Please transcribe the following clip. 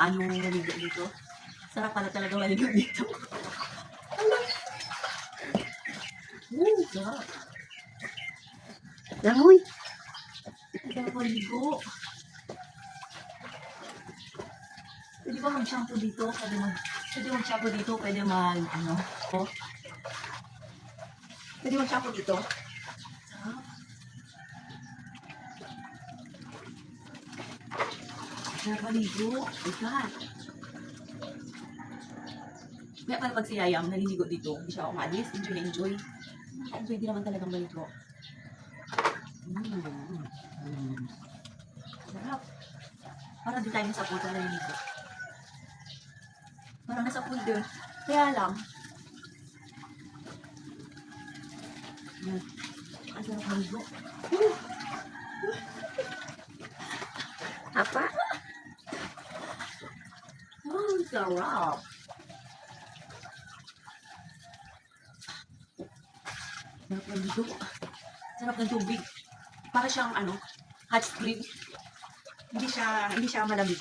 Anong naligo dito? Sarap pala talaga maligo dito. Woo, sarap. Langoy. Sarap maligo. Pwede ba mag-shampoo dito? Pwede mag Pwede mag-shampoo dito, pwede mag, ano, oh. Pwede mag-shampoo dito. Sarap. Sarap maligo. Oh. Kaya pala pag si Yayam naliligo dito, hindi siya umalis, enjoy na enjoy. Enjoy din naman talagang maligo. Mm. Mm. Sarap. Parang di tayo pool na naliligo. Parang nasa pool din. Kaya lang, yan. Ang sarap maligo. Apa? Sarap. Sarap ng ligo. Sarap ng tubig. Para siyang ano, hot spring. Hindi siya, hindi siya malamig.